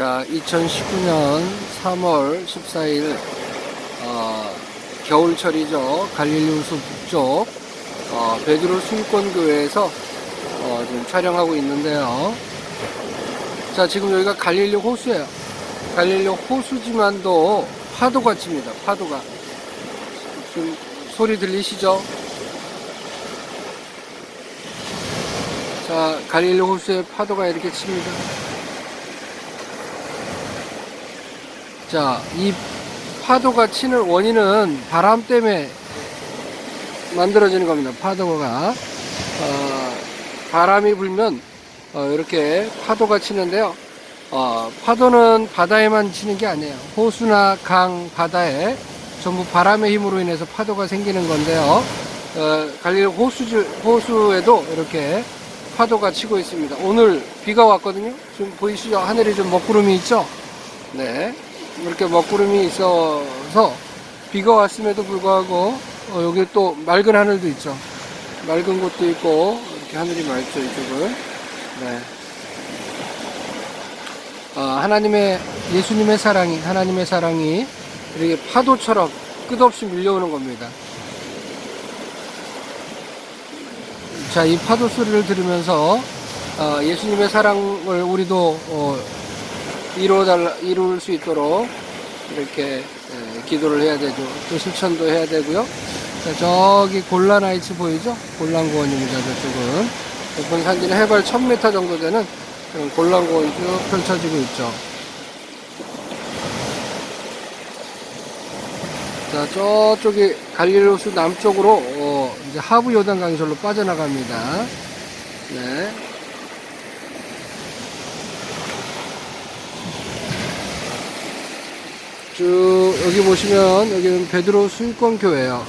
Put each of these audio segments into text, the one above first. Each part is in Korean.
자, 2019년 3월 14일 어, 겨울철이죠. 갈릴리우스 북쪽 어, 베드로 수유권 교회에서 어, 지금 촬영하고 있는데요. 자, 지금 여기가 갈릴리 호수예요. 갈릴리 호수지만도 파도가 칩니다. 파도가. 지금 소리 들리시죠? 자, 갈릴리 호수에 파도가 이렇게 칩니다. 자, 이 파도가 치는 원인은 바람 때문에 만들어지는 겁니다. 파도가. 어, 바람이 불면 어, 이렇게 파도가 치는데요. 어, 파도는 바다에만 치는 게 아니에요. 호수나 강, 바다에 전부 바람의 힘으로 인해서 파도가 생기는 건데요. 어, 갈릴리 호수, 호수에도 이렇게 파도가 치고 있습니다. 오늘 비가 왔거든요. 지금 보이시죠? 하늘이 좀 먹구름이 있죠? 네. 이렇게 먹구름이 있어서 비가 왔음에도 불구하고 어, 여기 또 맑은 하늘도 있죠. 맑은 곳도 있고 이렇게 하늘이 맑죠 이쪽은. 네. 아, 하나님의 예수님의 사랑이 하나님의 사랑이 이렇게 파도처럼 끝없이 밀려오는 겁니다. 자, 이 파도 소리를 들으면서 어, 예수님의 사랑을 우리도 어, 이루어달라, 이룰 수 있도록 이렇게 에, 기도를 해야 되죠. 또 실천도 해야 되고요. 자, 저기 골란하이츠 보이죠? 골란고원입니다. 저쪽은. 높은 산지는 해발 1000m 정도 되는 그런 골란고원이 쭉 펼쳐지고 있죠. 자, 저쪽이 갈릴로스 남쪽으로 어, 이제 하부 요단 강설로 빠져나갑니다. 네. 쭉 여기 보시면 여기는 베드로 수유권 교회예요.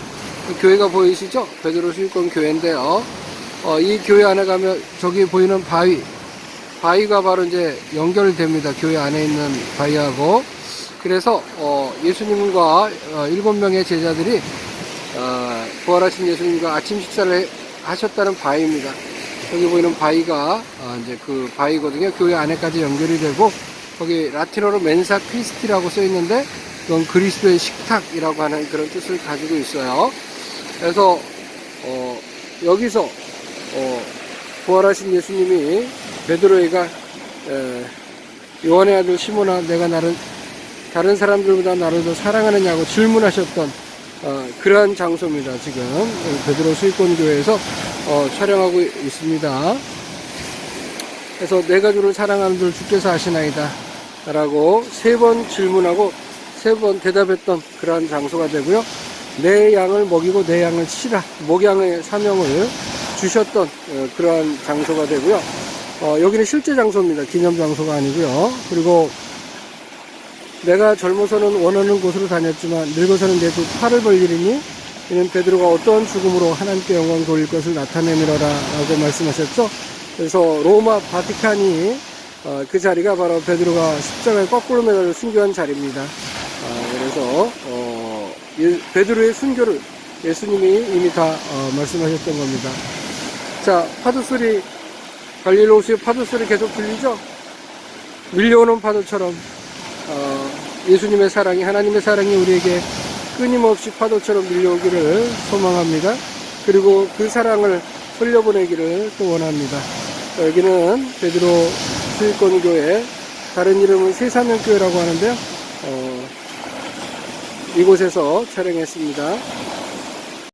그 교회가 보이시죠? 베드로 수유권 교회인데요. 어, 이 교회 안에 가면 저기 보이는 바위, 바위가 바로 이제 연결됩니다. 교회 안에 있는 바위하고. 그래서 어, 예수님과 어, 일곱 명의 제자들이 어, 부활하신 예수님과 아침 식사를 해- 하셨다는 바위입니다. 여기 보이는 바위가 어, 이제 그 바위거든요. 교회 안에까지 연결이 되고 거기 라틴어로 멘사 크리스티라고 써 있는데 그건 그리스도의 식탁이라고 하는 그런 뜻을 가지고 있어요. 그래서 어, 여기서 어, 부활하신 예수님이 베드로에가 에, 요한의 아들 시몬아 내가 나를 다른 사람들보다 나를 더 사랑하느냐고 질문하셨던 어, 그러한 장소입니다. 지금 베드로 수익권 교회에서 어, 촬영하고 있습니다. 그래서 내가 주를 사랑하는 줄 주께서 아시나이다. 라고 세 번 질문하고 세 번 대답했던 그러한 장소가 되고요. 내 양을 먹이고 내 양을 치라. 목양의 사명을 주셨던 어, 그러한 장소가 되고요. 어, 여기는 실제 장소입니다. 기념 장소가 아니고요. 그리고 내가 젊어서는 원하는 곳으로 다녔지만 늙어서는 내두 팔을 벌리리니 이는 베드로가 어떠한 죽음으로 하나님께 영광 돌릴 것을 나타내미러라 라고 말씀하셨죠. 그래서 로마 바티칸이 어, 그 자리가 바로 베드로가 십자가에 거꾸로 매달려 순교한 자리입니다. 아, 그래서 어, 예- 베드로의 순교를 예수님이 이미 다 어, 말씀하셨던 겁니다. 자 파도 소리 갈릴로스의 파도 소리 계속 들리죠? 밀려오는 파도처럼 어, 예수님의 사랑이 하나님의 사랑이 우리에게 끊임없이 파도처럼 밀려오기를 소망합니다. 그리고 그 사랑을 흘려보내기를 또 원합니다. 여기는 베드로 수익권교회 다른 이름은 세사명교회라고 하는데요. 어, 이곳에서 촬영했습니다.